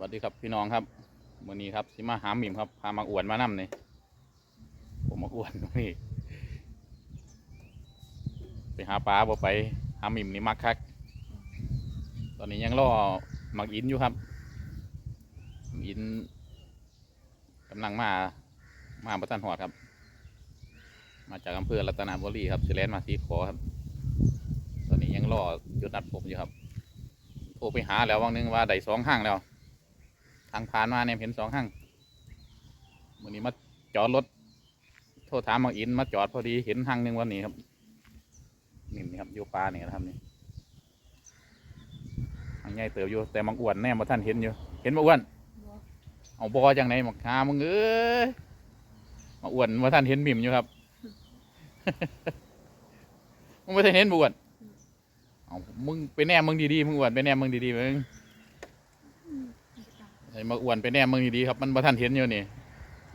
วัสดีครับพี่น้องครับวันนี้ครับสิมาหาหมิ่มครับพามาอวดมานำนี่ผมมาอวดนี่ไปหาปลาบ่ไปหาหมิ่มนี่มักคัก ตอนนี้ยังรอมักอินอยู่ครับอินกำลังมามาประทันหอดครับ มาจากอำเภอรัตนบุรีครับสิแลนมาสีขอครับ ตอนนี้ยังรอจุดนัดผมอยู่ครับโทรไปหาแล้ววันนึงว่าได้สองห้างแล้ว ทางผ่านมาเนี่ยเห็นสองห้างวันนี้มาจอดรถ โทรถามมาอินมาจอดพอดีเห็นห้างหนึ่งวันนี้ครับนี่ครับอยู่ปลาเนี่ยนะครับนี่ห้างใหญ่เติบอยู่แต่มังอ้วนแน่มาท่านเห็นอยู่ เห็นมาอ้วนเอาบอจังไหนมักหามึงเอ้ยมาอ้วนมาท่านเห็นบิ่มอยู่ครับมึงไม่ได้เห็นบอ้วนเอามึงไปแน่มึงดีๆมึงอ้วนไปแน่มึงดีๆมึง ไอ้มาอ้วนไปแน่มึงดีๆครับ มันมาท่านเห็นอยู่นี่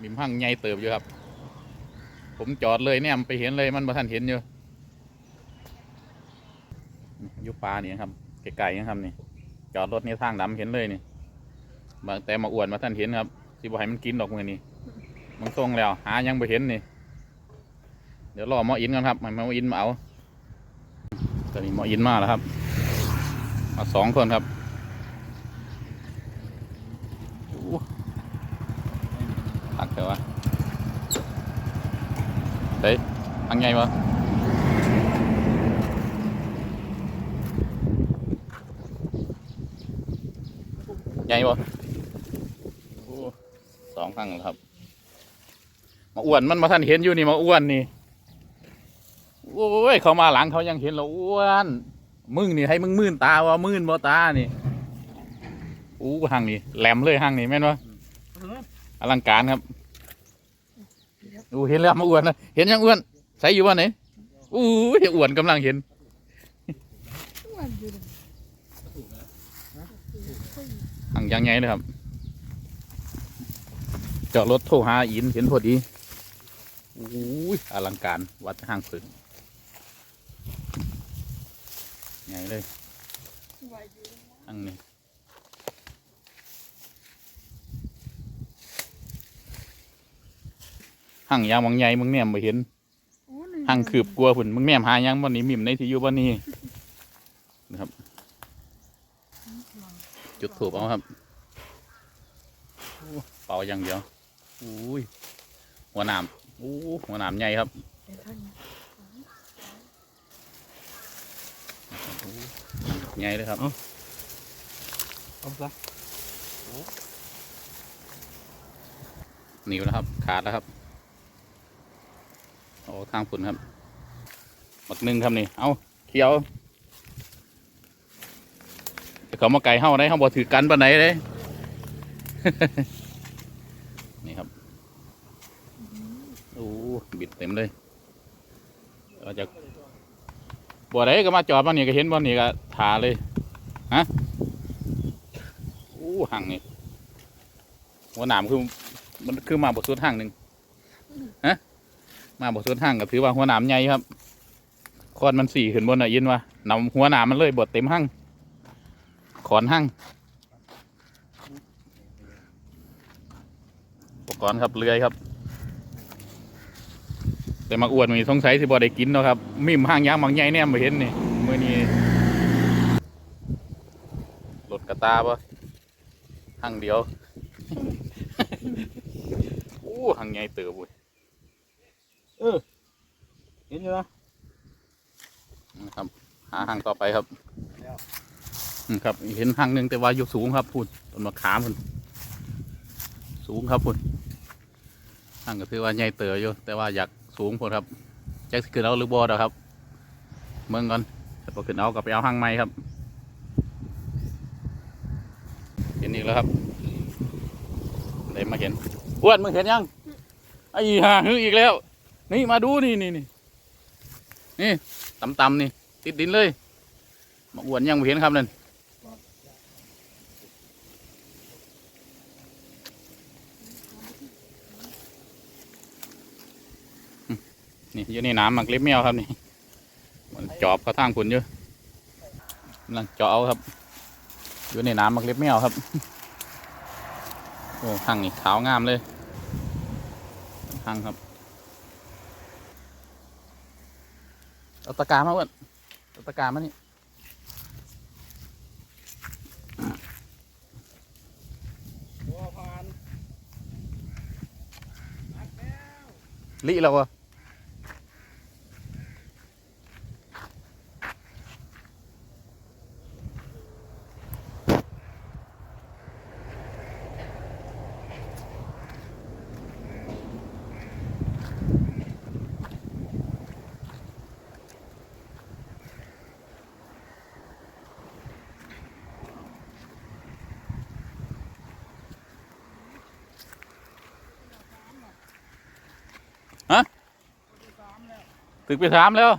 มิมหั่งใหญ่เติบอยู่ครับ ผมจอดเลยเนี่ยไปเห็นเลยมันมาท่านเห็นอยู่ยู่ปลาเนี่ยครับไกลๆนะครับนี่จอดรถนี่ทางดำเห็นเลยนี่บาแต่มาอ้วนมาท่านเห็นครับสิบ่ให้มันกินดอกมือนี่มันตรงแล้ว หายังไปเห็นนี่ เดี๋ยวรอหมออินก่อนครับให้หมออินมาเอาตอนนี้หมออินมาแล้วครับมาสองคนครับ ตักเถอะวะเฮ้ยอังไงวะใหญ่วะโอ้สองครั้งแล้วครับ มาอ้วนมันมาท่านเห็นอยู่นี่มาอ้วนนี่ โอ้ยเขามาหลังเขายังเห็นเราอ้วน มึงนี่ให้มึงมื่นตาวะมื่นบ่ตานี่ อู้หังนี่แหลมเลยหังนี่แม่นวะ ลังการครับดูเห็นแล้วมาอ้วนนะเห็นยังอ้วนใส่อยู่ว่าไหนอู้ยอ้วนกำลังเห็นหังยังไงเลยครับจอดรถโทรหาอินเห็นพอดีอู้ยอลังการวัดห้างฝึงไงเลยหังนี่ หังยางบางใหญ่มึงเนี่ยมาเห็นหังคืบกลัวฝุ่นมึงแนมหายังวันนี้มิมในที่อยู่วันนี้นะครับ จุดถูกเอาครับโอ้เป่าอย่างเดียวอุ้ยหัวหนามอู้หัวหนามใหญ่ครับใหญ่เลยครับเอาซะหนีวแล้วครับ ขาดแล้วครับโอ้ข้างฝุ่นครับหมักหนึ่งครับนี่ เอาเขียวแต่เขามาไก่เฮ้าได้เฮ้าบ่ถือกันปานไหนเลยนี่ครับโอ้บิดเต็มเลยเราจะบ่ได้ก็มาจอดบ้านนี่ก็เห็นบ้านนี่ก็ถาเลยฮะโอ้ห่างนี่หัวหนามคือมันคือมาบทสุดห้างหนึ่งฮะ มาบทสุดห้างก็ถือว่าหัวหนามใหญ่ครับคอนมันสี่ขึ้นบนน่ะยินว่านำหัวหนามมันเลยบดเต็มห้างขอนห้างอุปกรณ์ครับเรือยครับ แต่มาอวดมีสงสัยที่บ่ได้กินเนาะครับมิมห้างยางบางใหญ่เนี่ยมาเห็นนี่มือนี้รถกระตาปะห้างเดียว โอ้ห้างใหญ่เติบเว้ย เห็นอยู่นะนะครับหาหางต่อไปครับอืมครับเห็นหางหนึ่งแต่ว่าอยู่สูงครับพูดต้นมะขามพุ่นสูงครับพุ่นหางก็คือว่าใหญ่เติบอยู่แต่ว่าอยากสูงพุ่นครับแจ็คคือเอาหรือบอดครับ เมืองก่อนแต่พอขึ้นเอากับไปเอาหางใหม่ครับ เห็นอีกแล้วครับได้มาเห็นอ้วนมึงเห็นยังไอ้ห่าฮึอีกแล้ว นี่มาดูนี่นี่นี่นี่ตำๆนี่ ติดดินเลยมาอ้วนยังเห็นครับนั่นนี่อยู่ในน้ำมักเล็บแมวครับนี่มันจอบกระทั่งคุณอยู่กำลังเจาะเอาครับ อยู่ในน้ำมักเล็บแมวครับโอ้หั่งนี่ขาวงามเลยหั่งครับ เอาตะกร้ามาเว้ยเอาตะกร้ามานี่บัวพานลิแล้ววะ ถึงไปถามแล้ว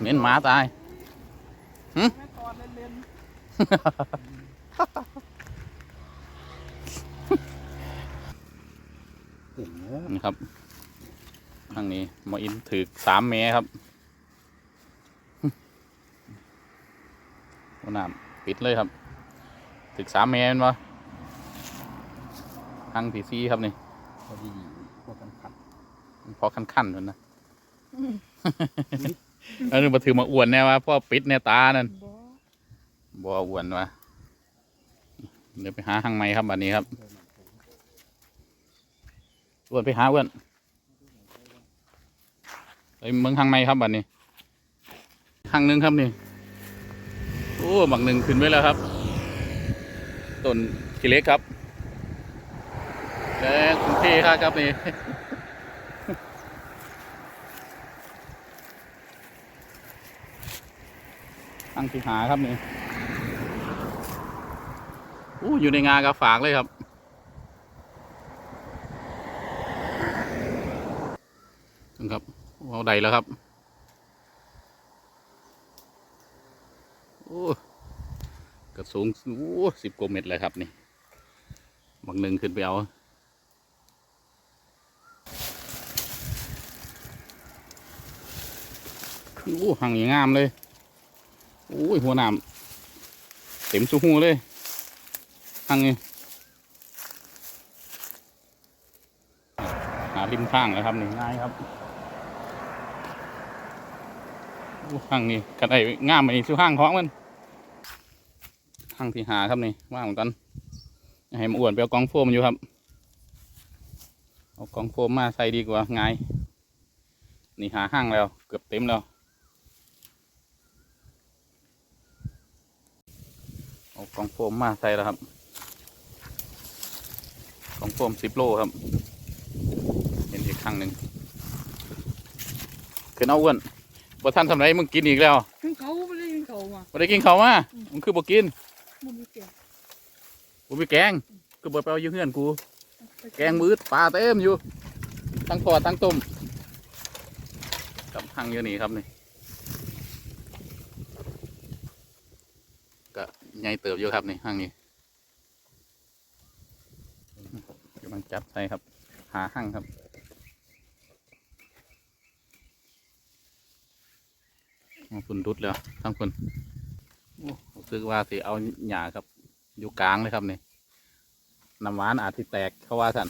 เหม็นหมาตายแม่ตอนเล่นๆเก่งเนอะนี่ครับทางนี้หมออินถือสามเมตรครับหัวหน้าปิดเลยครับ ถึกสามเมตรแม่นวะทางที่ซีครับนี่ พอดีพวกกันขัดพอขั้นๆมันนะอันนี้มาถือมาอวนแน่ว่าพ่อปิดแน่ตานั่นบ่บ่อวนวะเดี๋ยวไปหาหางไม้ครับวันนี้ครับอ้วนไปหาอ้วนไปเมืองหางไม้ครับวันนี้หางหนึงครับนี่โอ้บักหนึ่งขึ้นไว้แล้วครับต้นกิเล็กครับ แล้วกรุงเทพครับนี่ตั้งที่หาครับนี่อู้อยู่ในงานกับฝากเลยครับครับเอาใดแล้วครับโอ้กระสูงโอ้สิบกว่าเมตรเลยครับนี่บางหนึ่งขึ้นไปเอา โอ้หังอย่างงามเลยโอ้ยหัวหนามเต็มสูหูเลยทางนี้หาริมข้างนะครับนี่ง่ายครับโอ้างนี้กระไดงามไปนี่สูห้างของมันข้างที่หาครับนี่ว่างเหมือนกันให้มันอ้วนไปเอากองโฟมอยู่ครับ เอากองโฟมมาใส่ดีกว่าง่าย นี่หาห้างแล้ว เกือบเต็มแล้ว เอากล่องโฟมมาใส่แล้วครับกล่องโฟมสิบโลครับ เห็นอีกครั้งหนึ่งขึ้นเอาอ้วนบ่ท่านทำไรมึงกินอีกแล้วกินเขาไม่ได้กินเขามาบ่ได้กินข้าวมามึงคือบ่กินมันมีเกี่ยวบ่มีแกงก็บ่ไปเอาอยู่เฮือนกู แกงมืดปลาเต็มอยู่ทั้งทอดทั้งต้มกับทั้งอยู่นี่ครับนี่ก็ ใหญ่เติบอยู่ครับนี่ห้างนี้กำลังจับใส่ครับ หาห้างครับเอาคุณรุดแล้วทั้งคุณโอ้รู้สึกว่าสิเอาหญ้าครับ อยู่กลางเลยครับนี่น้ำหวานอาจจะแตกเขาว่าสัน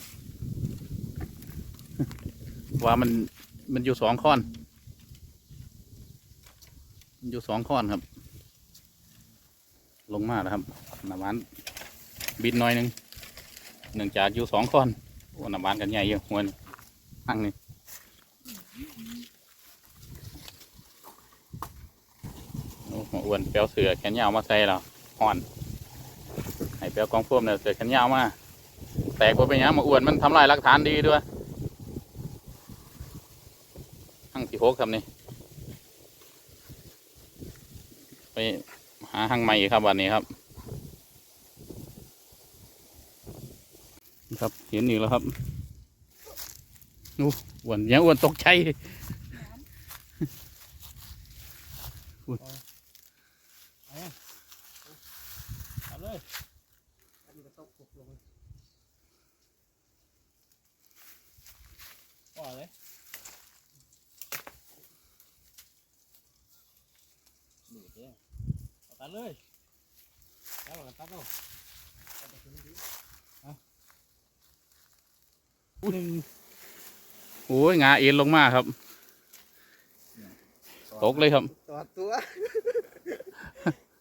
ว่ามันมันอยู่สองข้อนมันอยู่สองข้อนครับ ลงมาแล้วครับน้ำหวานบินหน้อยหนึ่งเนื่องจากอยู่สองข้อนโอ้น้ำหวานกันใหญ่อยู่หัวนี่ทั้งนี่โอ้หัวอ้วนเปลวเสือแขนยาวมาใส่แล้วห่อนให้เปลวกองพ่วมเนี่ยเสือแขนยาวมาแตกว่าเป็นหยังมาอ้วนมันทำลายหลักฐานดีด้วยหั่งที่หกครับนี่ไปาหั่งใหม่ครับวันนี้ครับ ครับเห็นอีกแล้วครับอู้อ้วนยังอ้วนตกใจเอาเลยอันนี้ก็ตกตกลงปล่อยเลยดูดเลย ตัดเลยแล้วเราตัดเอาตัดไปถึงนี้เอาหนึ่งโอ้ยงาเอ็นลงมาครับ ตกเลยครับต่อตัว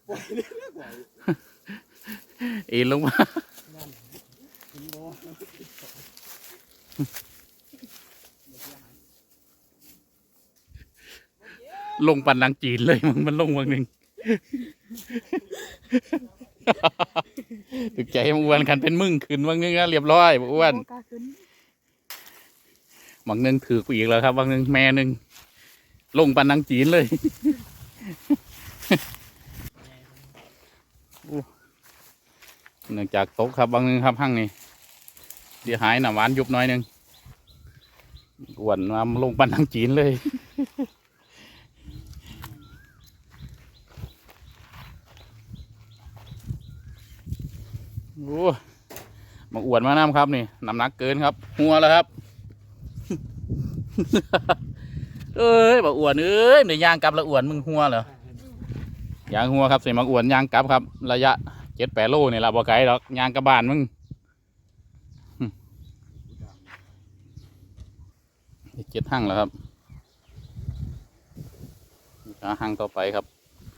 ปล่อยเลยนะปล่อยเอ็นลงมานั่นคุณโบลงปันนังจีนเลยมันมันลงวันหนึ่ง ตึกใจมันอ้วนคันเป็นมึงขึ้นวันหนึงนะเรียบร้อยอ้วนบางนึงถือกูอีกแล้วครับบางนึงแม่หนึงลงปันนังจีนเลยเนื่องจากตกครับบางนึงครับห้างนี่เสียหายหนาหวานยุบหน้อยนึงอ้วนมาลงปันนังจีนเลย โอ้มา อวดมาน้ำครับนี่น้ำหนักเกินครับ หัวแล้วครับ เอ้ยบอกอวนเอ้ยในยางกลับละอวนมึงหัวเหรอยางหัวครับใส่มาอวนยางกลับครับ ระยะเจ็ดแปดโลนี่ละบ่ไกลดอกยางกระบานมึงเจ็ดหั่งแล้วครับหาหั่งต่อไปครับ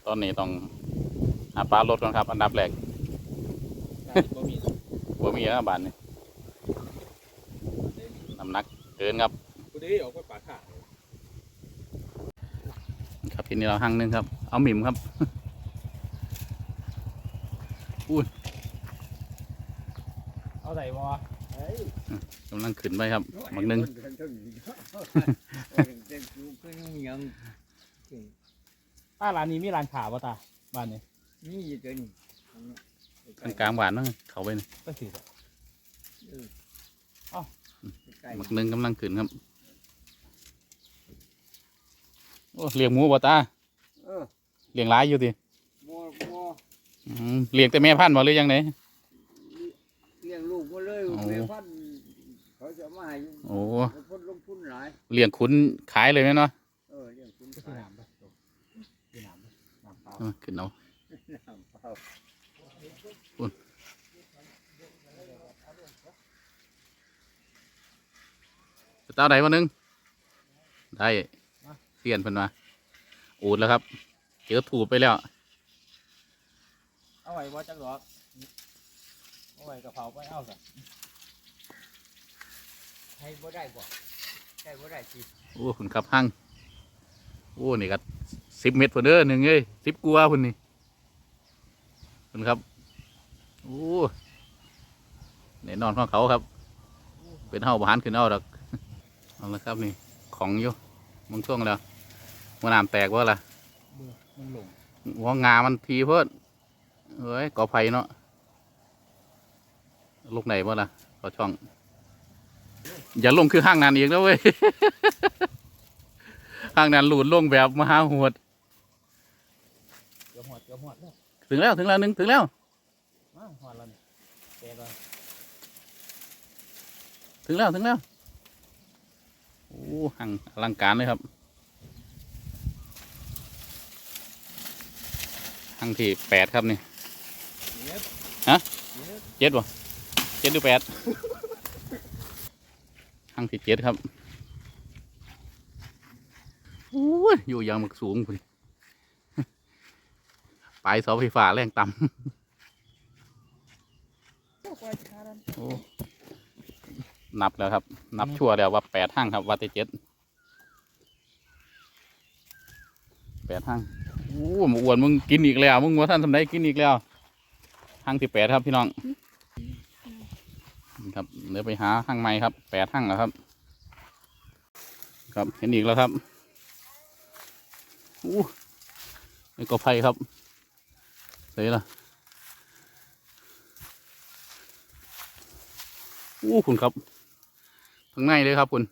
ตอนนี้ต้องหาปลารถก่อนครับ อันดับแรก บ่มีบ่มีแล้วบานนี่น้ำหนักเกินครับกูได้ออกไปปากขาดครับทีนี้เราหั่งหนึงครับ เอาหมิ่มครับเอาไหนวะเฮ้ยกำลังขึ้นไปครับบางหนึงป้าร้านนี้มีร้านขาป่ะตาบ้านนี้นี่อยู่ตัวนี้ กลางกลางๆบานเนาะเขาไปนี่ก็ถือใกล้บางหนึงกำลังขึ้นครับ โอ้เลี้ยงหมูบ่ตาเออเลี้ยงหลายอยู่ดิมัวมัวอืมเลี้ยงแต่แม่พันธุ์บ่หรือยังไงเลี้ยงลูกมาเลยโอ้แม่พันธุ์เขาจะมาให้อยู่โอ้แล้วคนลงทุนหลายเลี้ยงขุนขายเลยไหมเนาะเออเลี้ยงคุณก็คือขายน้ำป่ะคือน้ำป่ะน้ำเปล่าเอาขึ้นเอา น้ำเปล่า เต้าใดวันหนึง ได้เสียนเพิ่นมาอูดแล้วครับ เจอถูกไปแล้ว เอาไว้ว่าจักหรอกเอาไว้กระเพราไปเอาสิให้บ่ได้บ่ได้บ่ได้สิโอ้คุณครับหั่งโอ้นี่ก็สิบเมตรเพิ่นเด้อหนึ่งเอ้ยสิบกัวาเพิ่นนี่คุณครับโอ้แน่นอนของเขาครับ เป็นเฮาบหารขึ้นเอาดอก เอาละครับนี่ของอยู่มึงช่วงแล้วมันน้ำแตกว่าล่ะเบื่อมันหลงหัวงามันทีเพิ่นเอ้ยกอไผ่เนาะลูกไหนบ่ล่ะก็ช่อง อย่าลงคือห้างนั้นอีกนะเว้ยห้างนั้นหลุดลงแบบมหาโหดเกือบหมดเกือบหมดแล้วถึงแล้วถึงแล้วหนึ่งถึงแล้วมาหมดแล้วนี่แกก่อนถึงแล้วถึงแล้วโอ้ ห้างอลังการเลยครับห้างที่แปดครับนี่ฮะเจ็ดวะเจ็ดหรือแปดห้างที่เจ็ดครับโอ้ยอยู่ยังมักสูงพุ่นปลายเสาไฟฟ้าแรงต่ำโอ้ นับแล้วครับ นับชั่วแล้วว่าแปดห้างครับว่าแต่เจ็ดแปดห้างโอ้หมูอ้วนมึงกินอีกแล้ว มึงว่าท่านทำได้กินอีกแล้วห้างที่แปดครับพี่น้องครับเดี๋ยวไปหาห้างใหม่ครับแปดห้างแล้วครับ ครับเห็นอีกแล้วครับอู้นี่ก็ไผ่ครับเสร็จละอู้คุณครับ ข้างในเลยครับคุณ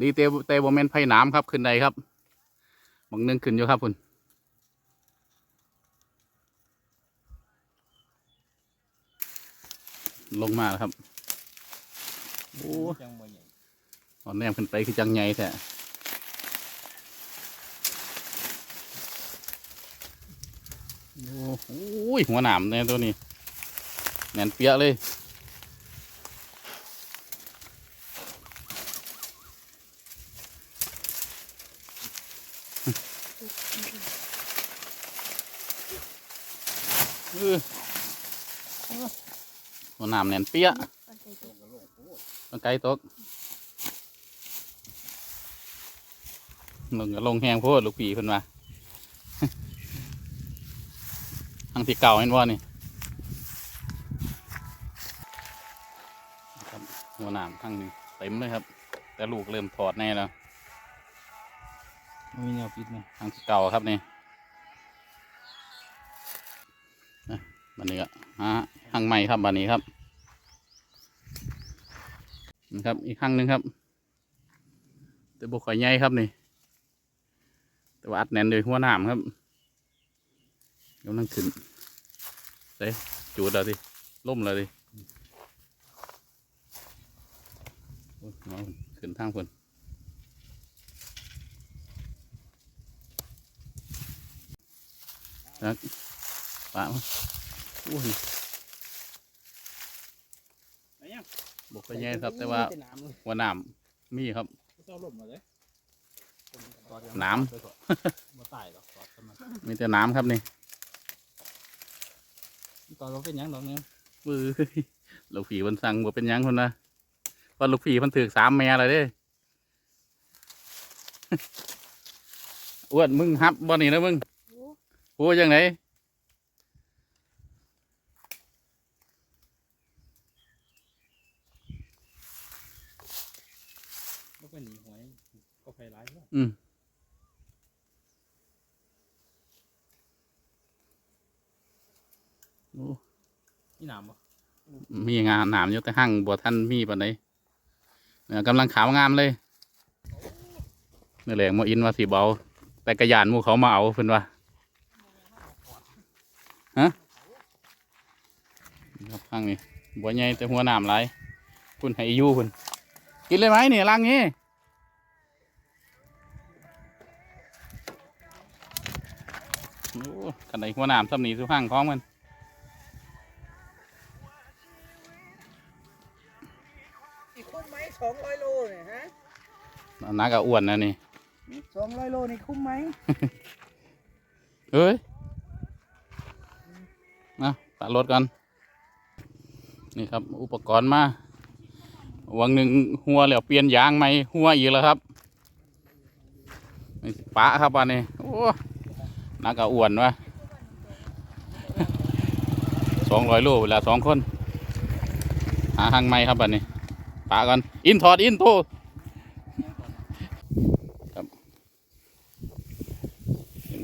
ดีเตเตโบเมนไผ่หน้ำครับขึ้นใดครับบางหนึงขึ้นอยู่ครับคุณลงมาแล้วครับโอ้จังบ่ใหญ่ตอนแนมขึ้นไปคือจังไงแท้โอ้โหหัวหนามเนี่ยตัวนี้แน่นเปียเลย ออหัวหนามแน่นเปียะปันใจตกมันไกลตกมึงก็ลงแหงโพดลูกปีเพิ่นมาทางที่เก่าเห็นว่านี่ครับหัวหนามข้างหนึงเต็มเลยครับ แต่ลูกเริ่มถอดแน่แล้วมันมีแนวปิดไหมทางที่เก่าครับนี่ บันนี้ก็ฮะทางใหม่ครับบันนี้ครับนี่ครับ อีกข้างหนึ่งครับแต่บุกข่อยใหญ่ครับนี่แต่ว่าอัดแน่นโดยหัวหนามครับกำลังขึ้นเด้จูดแล้วดิล่มแล้วดิขึ้นทางคนนะปะมา อ้ยไหนยังบุกข่อยใหญ่ครับ แต่ว่ามีน้ำเลยหัวหนามมีครับเจ้าลมมาเลยน้มาตายหรอกตอดกันมันมีแต่น้ำครับนี่ตอดเราเป็นหยังดอกเนี้ยมือลูกผีมันสั่งบ่เป็นหยังคนนะว่าลูกผีมันถือสามแม่เลยเด้อ้วนมึงฮับบ่นี่นะมึงโอ้พูดยังไง ก็เป็นหนีหวยก็ไฟร้ายแล้ว อืมโอ้ นี่น้ำปะ มีงานหนามอยู่แต่หั่งบ่ท่านมีปานในกำลังขาวงามเลยนี่แหละโมอินว่าสีเบา แต่กระยานมูเขามาเอาเพิ่นว่าฮะครับข้างนี้บัวใหญ่แต่หัวหนามหลายคุณให้ยู่คุณกินเลยไหมเนี่ยลังนี้โอ้กันไหนหัวหนามซ้ำนีสุข้างของมัน สองร้อยโลเนี่ยฮะนักกับอ้วนนะนี่สองร้อยโลนี่คุ้มไหมเฮ้ยนะตัดรถกัน นี่ครับ อุปกรณ์มา วังหนึ่งหัวแล้วเปลี่ยนยางใหม่หัวอีกแล้วครับนี่ปะครับอันนี้โอ้นักกับอ้วนวะสองร้อยโลเวลาสองคน หาหางไม้ครับอันนี้ ปะกันอินถอดอินโตครับ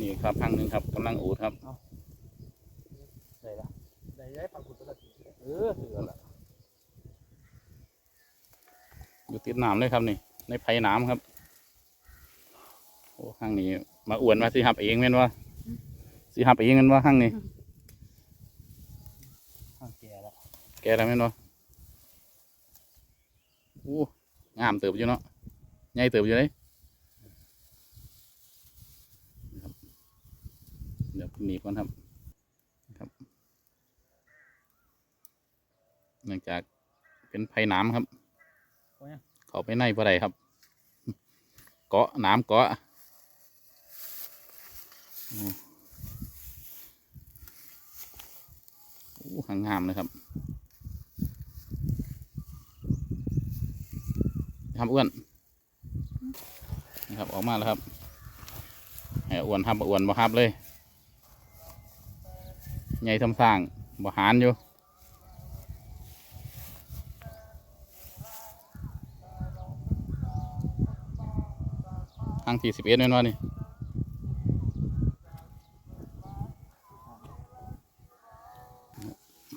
นี่ครับหางหนึ่งครับกำลังอูดครับใส่ละได้ย้ายปลาขุดตัวละทีเออเสือละอยู่ติดน้ำเลยครับนี่ ในไผ่น้ำครับโอ้ข้างนี้มาอวนมาสิหับเองแม่นว่าสิหับเองแม่นว่าข้างนี้ข้างแก่ละแกแล้วแม่นว่าโอ้งามเติบอยู่เนาะใหญ่เติบอยู่เลยครับเดี๋ยวหนีบก่อนครับครับ เนื่องจากเป็นไผ่น้ำครับ เขาไปในบ่ได้ครับ เกาะน้ำเกาะโอ้โอ้หางงามเลยครับ ครับอ้วนนะครับ ออกมาแล้วครับให้อ้วนครับอ้วนบ่ฮับเลยใหญ่ทำสร้างบ่หานอยู่ทางที่สิบเอ็ดแน่นอนนี่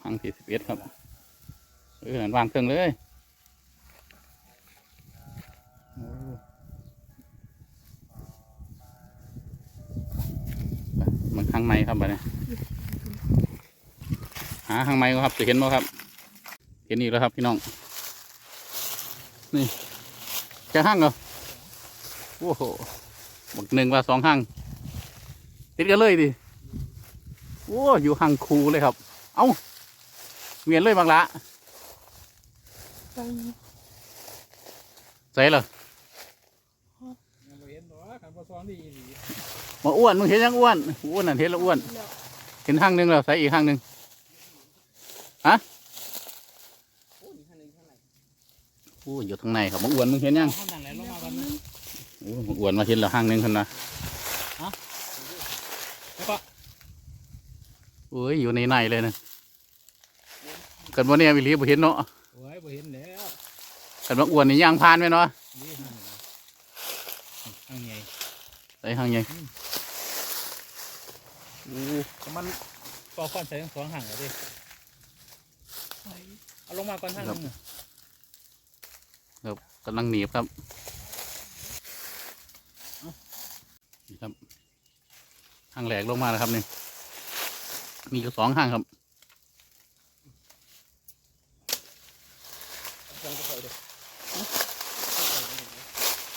ทางที่สิบเอ็ดครับเออนั่นวางเครื่องเลยโอ้ไปมันข้างใน ครับบัดนี้หาข้างในก็ครับจะเห็นไหมครับ เห็นอีกแล้วครับพี่น้อง นี่จะห้างเหรอโอ้โหบักหนึ่งว่าสองห้างติดกันเลยดิโอ้อยู่ห่างคูเลยครับ เอ้าเวียนเลยบางละใส่เหรอ มาอ้วนมึงเห็นยังอ้วนอ้วนนั่นเห็นแล้วอ้วน เห็นห้างหนึงแล้วใส่อีกห้างหนึงโอ้ยข้างหนึงข้างในโอ้อยู่ข้างในครับมาอ้วนมึงเห็นยังข้างนั้นแหละลงมากันนึงโอ้มาอ้วนมาเห็นแล้วห้างหนึงคนนะแล้วก็โอ้ยอยู่ในในเลยนะกันว่าเนี่ยวิลีบ่เห็นเนาะโอ้ยบ่เห็นแล้วกันว่าอ้วนนี่ย่างพานไหมเนาะนี่ข้า งนี้ข้างใหญ่ใส่ห้างใหญ่ก็มันก็ค่อนใส่ทั้งสองห่างเลยดิเอาลงมาก่อนทางนึงกำลังหนีบครับนี่ครับห้างแหลกลงมาแล้วครับนี่มีอยู่สองห้างครับ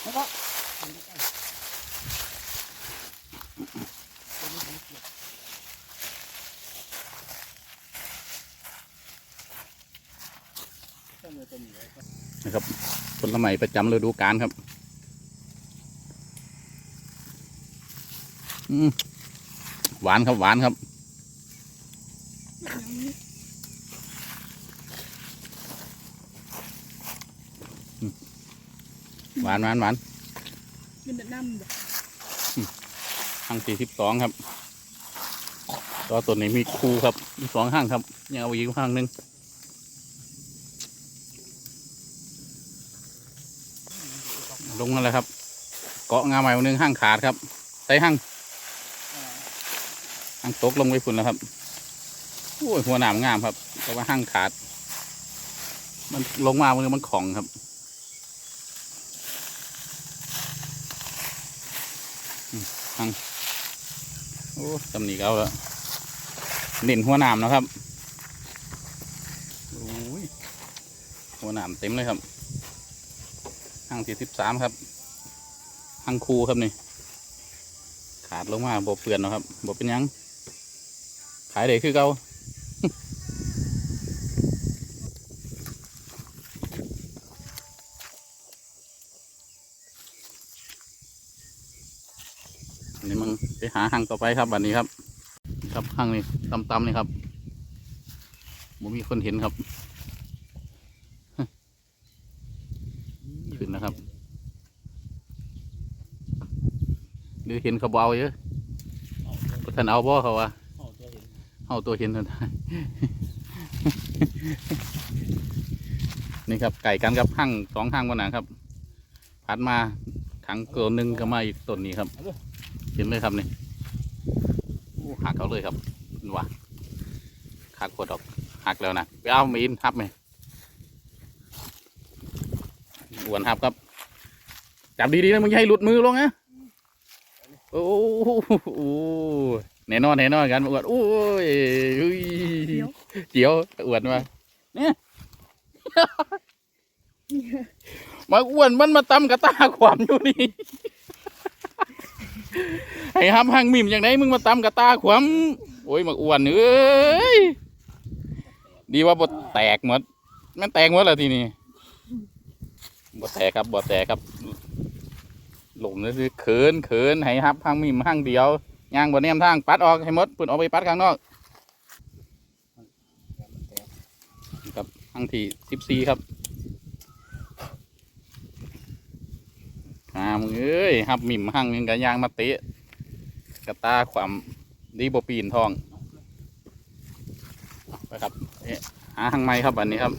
แล้วก็ นะครับ ผลไม้ประจำฤดูกาลครับอืมหวานครับหวานครับอืมหวานหวานหวานมันจะน้ำแบบห้างสี่สิบสองครับตัวตัวนี้มีคูครับมีสองห้างครับยังเอาอีกห้างหนึ่ง ลงนั่นแหละครับ เกาะงาใหม่วันหนึ่งห้างขาดครับ ใส่ห้างห้างตกลงไปฝุ่นแล้วครับโอ้ยหัวหนามงามครับเพราะว่าห้างขาด มันลงมามันมันของครับห้างโอ้ตำหนิเอาแล้วเด่นหัวหนามนะครับโอ้ยหัวหนามเต็มเลยครับ ห้างสี่สิบสามครับห้างคูครับนี่ ขาดลงมาบบเปลือนนะครับบบเป็นยังขายเด็คือเก่าอันนี้มึงไปหาหางต่อไปครับวันนี้ครับ ครับหางนี่ตำๆนี่ครับผมมีคนเห็นครับ ขึ้นนะครับหรือ เห็นเขาเอาเยอะท่านเอาบ่เขาว่าเอาตัวเห็นเอาตัวเห็นทันทีนี่ครับไก่กันกับห้างสองห้างวันหนครับพัดมาถังเกินหนึ่งก็มาอีกต้นนี้ครับ เห็นเลยครับนี่หักเขาเลยครับว้าหักปวดออกหักแล้วนะไปเอามีนทับไหมอวนทับครับจับดีๆนะมึงอย่าให้หลุดมือลงนะ โอ้โหแน่นอนแน่นอนกันอวนโอ้ยอุ้ยเจียวอวนมาเนี่ยมาอ้วนมันมาตำกระตาขวามอยู่นี่ให้ห้ามห้างมิมอย่างไหนมึงมาตำกระตาขวามโอ้ยมาอ้วนเอ้ยดีว่าบดแตกหมดแมันแตกหมดแล้วทีนี้บดแตกครับบดแตกครับ หลมนี่คือเขินเขินให้ฮับห้างมิมห้างเดียวย่างบนแนมทางปัดออกให้หมดปุ่นออกไปปัดข้างนอกครับห้างที่สิบสี่ครับอ่ามึงเอ้ยฮับมิมห้างหนึงกับยางมาเตะกระตาความดีบปีนทองไปครับเอ๊ะหาห้างไม้ครับอันนี้ครับ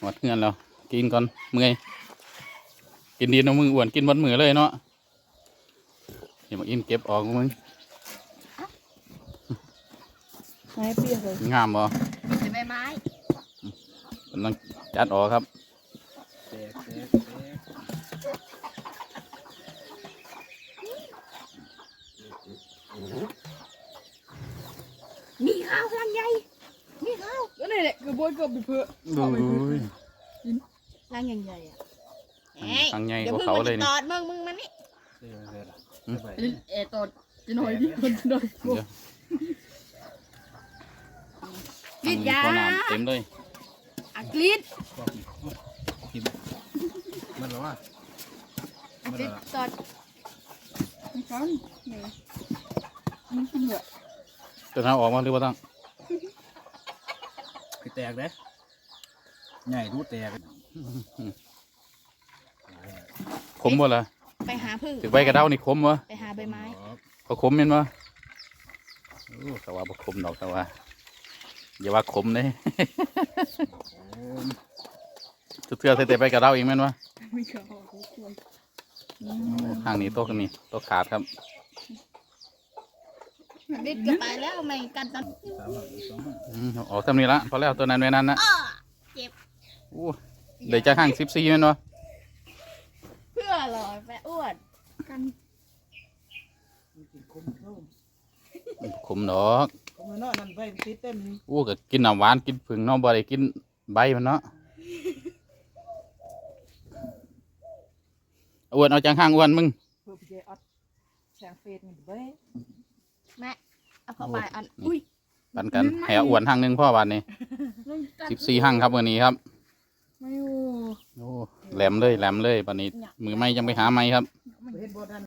หมดเงินแล้วกินก่อนเมื่อย กินดีเนาะมึงอ้วนกินบนมือเลยเนาะเดี๋ยวมาอินเก็บออกมึงไม้เปียกเลยงามบ่ใช่ไหมไม้กำลังจัดออกครับแตกแตกแตกมีข้าวพลังใหญ่มีข้าวก็นี่แหละคือบอยก็ไปเพื่อดูร่างใหญ่ๆอะ ทางใหญ่กว่าเขาเลยตนี่อดมึงมึงมันนี่เดี๋ยวเดี๋ยวอืมไปเอตอดจะหน่อยดิคนจะหน่อยเดี๋ยวยาพอน้ำเต็มเลยอังกฤษกินมันหรอวะอังกฤษตอดไม่ช้อนนี่นี่คือเหลือตัวน้ำออกมาหรือว่าต้องไอ้แตกเด้ใหญ่รู้แตกข มบ่ล่ะไปหาพึ่งถึงใบกระเด้านี่ขมบ่ไปหาใบไม้ก็ขมแม่นบ่โอ้แต่ว่าบ่ขมดอกแต่ว่าอย่าว่าขมเด้เทื่อๆใส่แต่ใบกระเด้าอีกแม่นบ่ไม่ชอบควรทางนี้โต๊ะกันนี่โต๊ะขาดครับเด็ดก็ไปแล้วไม่กันตอนอืมออกทำนี้ละพอแล้วตัวนั้นไว้นั่นนะอ้อเจ็บโอ้เดี๋ยวจะห่างสิบสี่แม่นบ่ เพื่ออร่อยแปะอ้วน กันขมดอกผมเนาะนั่นไปติดเต็มโอ้ก็กินน้ำหวานกินผึ่งเนาะบ่ได้กินใบมันเนาะอ้วนเอาจังห่างอ้วนมึงเพื่อไปเจออดแสงเฟสนี่เบ้แม่เอาเข้าไปอันอุ้ย ปันกันให้เอาอ้วนห่างหนึงพ่อบานนี้ สิบสี่ห่างครับวันนี้ครับ ไม่โอ้โอ้แหลมเลยแหลมเลยวันนี้ มือไม่ยังไปหาไม้ครับเห็นบ่ทัน